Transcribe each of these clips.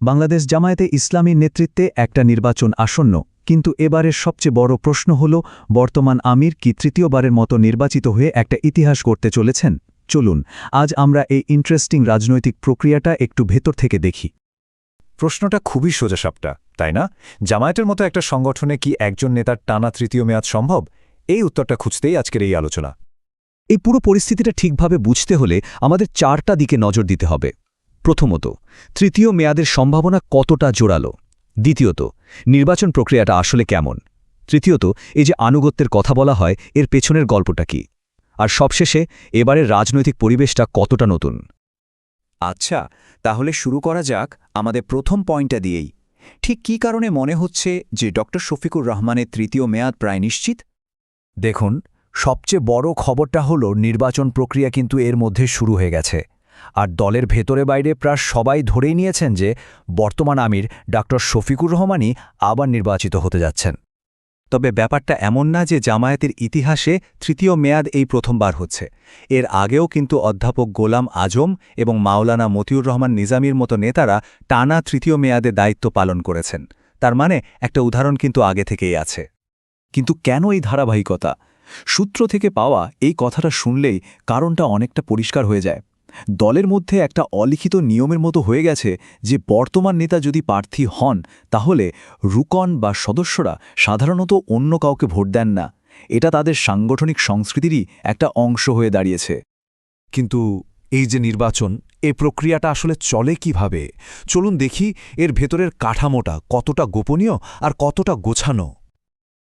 বাংলাদেশ জামায়াতে ইসলামীর নেতৃত্বে একটা নির্বাচন আসন্ন, কিন্তু এবারের সবচেয়ে বড় প্রশ্ন হল, বর্তমান আমির কি তৃতীয়বারের মতো নির্বাচিত হয়ে একটা ইতিহাস করতে চলেছেন? চলুন, আজ আমরা এই ইন্টারেস্টিং রাজনৈতিক প্রক্রিয়াটা একটু ভেতর থেকে দেখি। প্রশ্নটা খুবই সোজাসাপটা, তাই না? জামায়াতের মতো একটা সংগঠনে কি একজন নেতার টানা তৃতীয় মেয়াদ সম্ভব? এই উত্তরটা খুঁজতেই আজকের এই আলোচনা। এই পুরো পরিস্থিতিটা ঠিকভাবে বুঝতে হলে আমাদের চারটা দিকে নজর দিতে হবে। প্রথমত, তৃতীয় মেয়াদের সম্ভাবনা কতটা জোরালো? দ্বিতীয়ত, নির্বাচন প্রক্রিয়াটা আসলে কেমন? তৃতীয়ত, এই যে আনুগত্যের কথা বলা হয়, এর পেছনের গল্পটা কি? আর সবশেষে, এবারের রাজনৈতিক পরিবেশটা কতটা নতুন? আচ্ছা তাহলে শুরু করা যাক আমাদের প্রথম পয়েন্টটা দিয়েই। ঠিক কী কারণে মনে হচ্ছে যে ড. শফিকুর রহমানের তৃতীয় মেয়াদ প্রায় নিশ্চিত? দেখুন, সবচেয়ে বড় খবরটা হলো নির্বাচন প্রক্রিয়া কিন্তু এর মধ্যে শুরু হয়ে গেছে। আর দলের ভেতরে বাইরে প্রায় সবাই ধরেই নিয়েছেন যে বর্তমান আমির ডাক্তার শফিকুর রহমানই আবার নির্বাচিত হতে যাচ্ছেন। তবে ব্যাপারটা এমন না যে জামায়াতের ইতিহাসে তৃতীয় মেয়াদ এই প্রথমবার হচ্ছে। এর আগেও কিন্তু অধ্যাপক গোলাম আজম এবং মাওলানা মতিউর রহমান নিজামির মতো নেতারা টানা তৃতীয় মেয়াদে দায়িত্ব পালন করেছেন। তার মানে একটা উদাহরণ কিন্তু আগে থেকেই আছে। কিন্তু কেন এই ধারাবাহিকতা? সূত্র থেকে পাওয়া এই কথাটা শুনলেই কারণটা অনেকটা পরিষ্কার হয়ে যায়। দলের মধ্যে একটা অলিখিত নিয়মের মতো হয়ে গেছে যে বর্তমান নেতা যদি প্রার্থী হন, তাহলে রুকন বা সদস্যরা সাধারণত অন্য কাউকে ভোট দেন না। এটা তাদের সাংগঠনিক সংস্কৃতিরই একটা অংশ হয়ে দাঁড়িয়েছে। কিন্তু এই যে নির্বাচন, এ প্রক্রিয়াটা আসলে চলে কীভাবে? চলুন দেখি এর ভেতরের কাঠামোটা কতটা গোপনীয় আর কতটা গোছানো।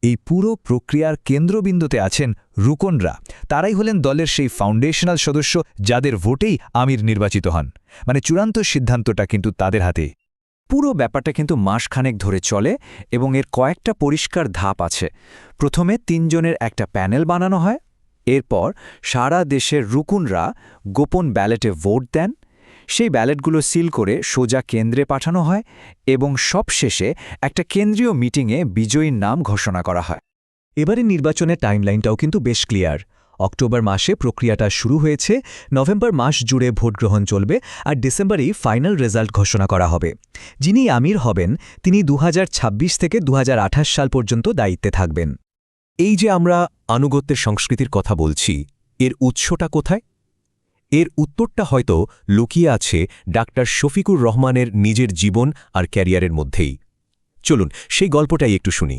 এই পুরো প্রক্রিয়ার কেন্দ্রবিন্দুতে আছেন রুকনরা। তারাই হলেন দলের সেই ফাউন্ডেশনাল সদস্য যাদের ভোটেই আমির নির্বাচিত হন। মানে চূড়ান্ত সিদ্ধান্তটা কিন্তু তাদের হাতে পুরো ব্যাপারটা কিন্তু মাসখানেক ধরে চলে এবং এর কয়েকটা পরিষ্কার ধাপ আছে। প্রথমে তিনজনের একটা প্যানেল বানানো হয়। এরপর সারা দেশের রুকুনরা গোপন ব্যালেটে ভোট দেন সেই ব্যালেটগুলো সিল করে সোজা কেন্দ্রে পাঠানো হয় এবং সবশেষে একটা কেন্দ্রীয় মিটিংয়ে বিজয়ীর নাম ঘোষণা করা হয়। এবারে নির্বাচনের টাইমলাইনটাও কিন্তু বেশ ক্লিয়ার। অক্টোবর মাসে প্রক্রিয়াটা শুরু হয়েছে, নভেম্বর মাস জুড়ে ভোট গ্রহণ চলবে আর ডিসেম্বরেই ফাইনাল রেজাল্ট ঘোষণা করা হবে। যিনি আমির হবেন, তিনি দু হাজার ছাব্বিশ থেকে দুহাজার আঠাশ সাল পর্যন্ত দায়িত্বে থাকবেন। এই যে আমরা আনুগত্যের সংস্কৃতির কথা বলছি, এর উৎসটা কোথায়? এর উত্তরটা হয়তো লুকিয়ে আছে ডাক্তার শফিকুর রহমানের নিজের জীবন আর ক্যারিয়ারের মধ্যেই। চলুন, সেই গল্পটাই একটু শুনি।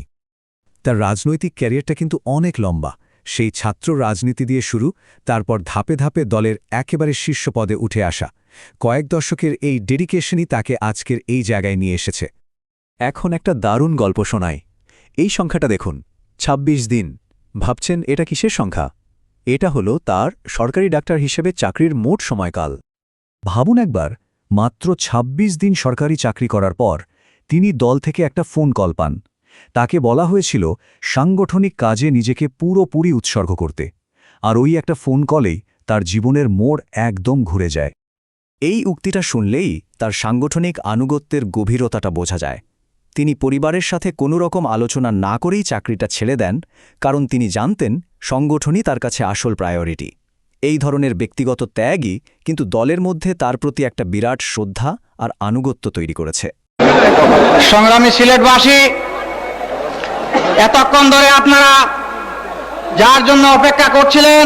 তার রাজনৈতিক ক্যারিয়ারটা কিন্তু অনেক লম্বা। সেই ছাত্র রাজনীতি দিয়ে শুরু, তারপর ধাপে ধাপে দলের একেবারে শীর্ষ পদে উঠে আসা। কয়েক দশকের এই ডেডিকেশনই তাকে আজকের এই জায়গায় নিয়ে এসেছে। এখন একটা দারুণ গল্প শোনায়। এই সংখ্যাটা দেখুন ২৬ দিন। ভাবছেন, এটা কিসের সংখ্যা? এটা হলো তার সরকারি ডাক্তার হিসেবে চাকরির মোট সময়কাল। ভাবুন একবার, মাত্র ২৬ দিন সরকারি চাকরি করার পর তিনি দল থেকে একটা ফোন কল পান। তাকে বলা হয়েছিল, সাংগঠনিক কাজে নিজেকে পুরোপুরি উৎসর্গ করতে। আর ওই একটা ফোন কলেই তার জীবনের মোড় একদম ঘুরে যায়। এই উক্তিটা শুনলেই তার সাংগঠনিক আনুগত্যের গভীরতাটা বোঝা যায়। তিনি পরিবারের সাথে কোনো রকম আলোচনা না করেই চাকরিটা ছেড়ে দেন, কারণ তিনি জানতেন সংগঠনই তার কাছে আসল প্রায়োরিটি। এই ধরনের ব্যক্তিগত ত্যাগই কিন্তু দলের মধ্যে তার প্রতি একটা বিরাট শ্রদ্ধা আর আনুগত্য তৈরি করেছে। সংগ্রামী সিলেটবাসী, এতক্ষণ ধরে আপনারা যার জন্য অপেক্ষা করছিলেন,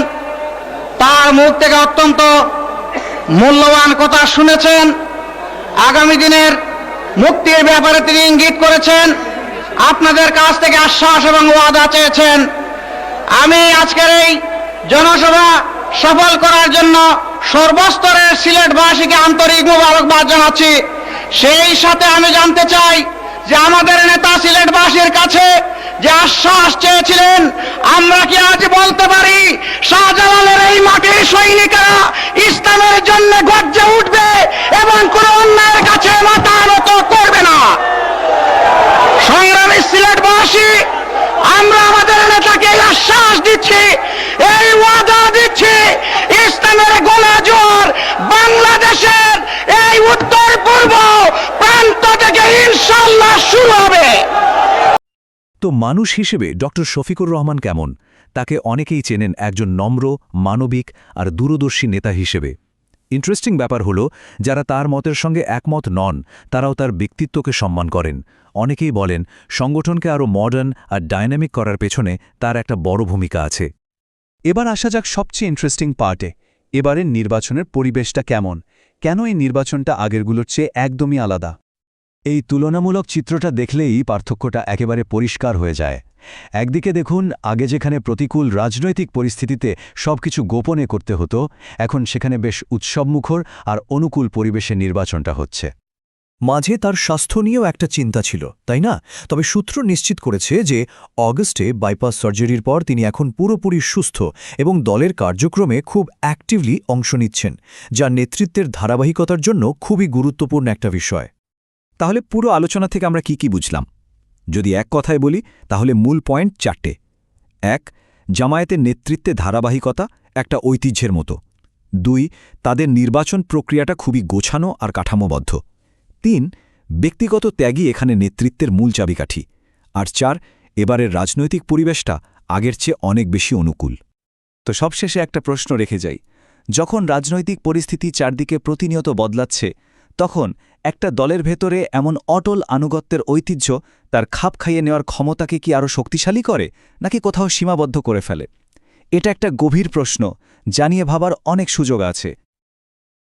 তার মুখ থেকে অত্যন্ত মূল্যবান কথা শুনেছেন। আগামী দিনের মুক্তির ব্যাপারে তিনি ইঙ্গিত করেছেন। আপনাদের কাছ থেকে আশ্বাস এবং ওয়াদা চেয়েছেন। আমি আজকের এই জনসভা সফল করার জন্য সর্বস্তরের সিলেটবাসীকে আন্তরিক মুবারকবাদ জানাচ্ছি। সেই সাথে আমি জানতে চাই যে আমাদের নেতা সিলেটবাসীর কাছে যে আশ্বাস চেয়েছিলেন, আমরা কি আজ বলতে পারি, শাহজালালের এই মাটির সৈনিকেরা ইসলামের জন্য গর্জে উঠবে এবং কোন অন্যায়ের কাছে মাথা নত করবে না সংগ্রামী সিলেটবাসী আমরা আমাদের নেতাকে এই আশ্বাস দিচ্ছি এই ওয়াদা দিচ্ছি ইসলামের গোলা জোর বাংলাদেশের এই উত্তর পূর্ব প্রান্ত থেকে ইনশাল্লাহ শুরু হবে। তো মানুষ হিসেবে ডক্টর শফিকুর রহমান কেমন? তাকে অনেকেই চেনেন একজন নম্র, মানবিক আর দূরদর্শী নেতা হিসেবে। ইন্টারেস্টিং ব্যাপার হলো, যারা তার মতের সঙ্গে একমত নন, তারাও তার ব্যক্তিত্বকে সম্মান করেন। অনেকেই বলেন, সংগঠনকে আরও মডার্ন আর ডায়নামিক করার পেছনে তার একটা বড় ভূমিকা আছে। এবার আসা যাক সবচেয়ে ইন্টারেস্টিং পার্টে এবারের নির্বাচনের পরিবেশটা কেমন? কেন এই নির্বাচনটা আগেরগুলোর চেয়ে একদমই আলাদা? এই তুলনামূলক চিত্রটা দেখলেই পার্থক্যটা একেবারে পরিষ্কার হয়ে যায়। একদিকে দেখুন, আগে যেখানে প্রতিকূল রাজনৈতিক পরিস্থিতিতে সবকিছু গোপনে করতে হতো, এখন সেখানে বেশ উৎসবমুখর আর অনুকূল পরিবেশে নির্বাচনটা হচ্ছে। মাঝে তার স্বাস্থ্য নিয়েও একটা চিন্তা ছিল, তাই না? তবে সূত্র নিশ্চিত করেছে যে অগস্টে বাইপাস সার্জারির পর তিনি এখন পুরোপুরি সুস্থ এবং দলের কার্যক্রমে খুব অ্যাক্টিভলি অংশ নিচ্ছেন যা নেতৃত্বের ধারাবাহিকতার জন্য খুবই গুরুত্বপূর্ণ একটা বিষয়। তাহলে পুরো আলোচনা থেকে আমরা কি কি বুঝলাম? যদি এক কথায় বলি, তাহলে মূল পয়েন্ট চারটে। এক, জামায়াতের নেতৃত্বে ধারাবাহিকতা একটা ঐতিহ্যের মতো। দুই, তাদের নির্বাচন প্রক্রিয়াটা খুবই গোছানো আর কাঠামোবদ্ধ। তিন, ব্যক্তিগত ত্যাগই এখানে নেতৃত্বের মূল চাবিকাঠি। আর চার, এবারের রাজনৈতিক পরিবেশটা আগের চেয়ে অনেক বেশি অনুকূল। তো সবশেষে একটা প্রশ্ন রেখে যাই। যখন রাজনৈতিক পরিস্থিতি চারদিকে প্রতিনিয়ত বদলাচ্ছে, তখন একটা দলের ভেতরে এমন অটল আনুগত্যের ঐতিহ্য তার খাপ খাইয়ে নেওয়ার ক্ষমতাকে কি আরও শক্তিশালী করে, নাকি কোথাও সীমাবদ্ধ করে ফেলে? এটা একটা গভীর প্রশ্ন জানিয়ে ভাবার অনেক সুযোগ আছে।